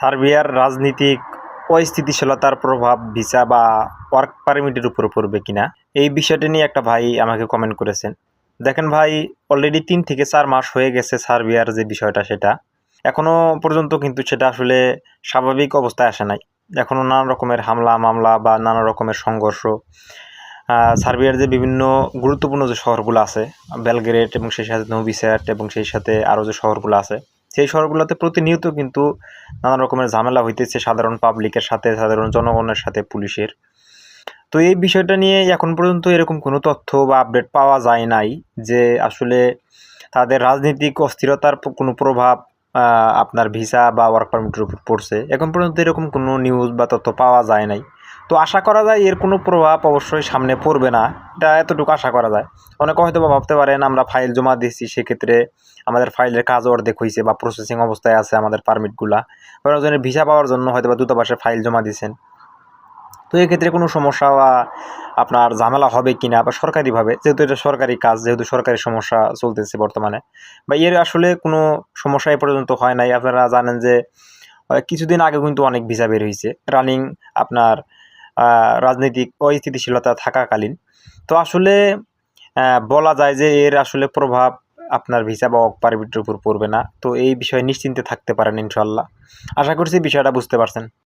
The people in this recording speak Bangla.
সার্বিয়ার রাজনীতিক অস্থিতিশীলতার প্রভাব ভিসা বা ওয়ার্ক পারমিটের উপর পড়বে কিনা? এই বিষয়টি নিয়ে একটা ভাই আমাকে কমেন্ট করেছেন। দেখেন ভাই অলরেডি তিন থেকে চার মাস হয়ে গেছে সার্বিয়ার যে বিষয়টা সেটা। এখনও পর্যন্ত কিন্তু সেটা আসলে স্বাভাবিক অবস্থায় আসে নাই। এখনও নানা রকমের হামলা, মামলা বা নানা রকমের সংঘর্ষ। সার্বিয়ার যে বিভিন্ন গুরুত্বপূর্ণ যে শহরগুলো আছে, বেলগ্রেড এবং সেই সাথে নোভি এবং সেই সাথে আরও যে শহরগুলো আছে সেই শহরগুলোতে প্রতিনিয়ত কিন্তু নানা রকমের ঝামেলা হইতেছে, সাধারণ পাবলিকের সাথে, সাধারণ জনগণের সাথে, পুলিশের। তো এই বিষয়টা নিয়ে এখন পর্যন্ত এরকম কোনো তথ্য বা আপডেট পাওয়া যায় নাই যে আসলে তাদের রাজনৈতিক অস্থিরতার কোনো প্রভাব আপনার ভিসা বা ওয়ার্ক পারমিটের উপর পড়ছে। এখন পর্যন্ত এরকম কোনো নিউজ বা তথ্য পাওয়া যায় নাই। তো আশা করা যায় এর কোনো প্রভাব অবশ্যই সামনে পড়বে না। এটা এতটুকু আশা করা যায়। অনেকে হয়তো বা ভাবতে পারেন, আমরা ফাইল জমা দিয়েছি, সেক্ষেত্রে আমাদের ফাইলের কাজ অর্ধেক হয়েছে বা প্রসেসিং অবস্থায় আছে আমাদের পারমিটগুলা প্রয়োজনের ভিসা পাওয়ার জন্য হয়তো বা দূতাবাসে ফাইল জমা দিয়েছেন। তো এক্ষেত্রে কোনো সমস্যা বা আপনার ঝামেলা হবে কি না বা সরকারিভাবে, যেহেতু এটা সরকারি কাজ, যেহেতু সরকারি সমস্যা চলতেছে বর্তমানে, বা এর আসলে কোনো সমস্যা এ পর্যন্ত হয় নাই। আপনারা জানেন যে কিছুদিন আগে কিন্তু অনেক ভিসা বের হয়েছে। রানিং আপনার রাজনৈতিক অস্থিতিশীলতা থাকাকালীন। তো আসলে বলা যায় যে এর আসলে প্রভাব আপনার ভিসা বা পারমিটের উপর পড়বে না। তো এই বিষয়ে নিশ্চিন্তে থাকতে পারেন ইনশাল্লাহ আশা করছি বিষয়টা বুঝতে পারছেন।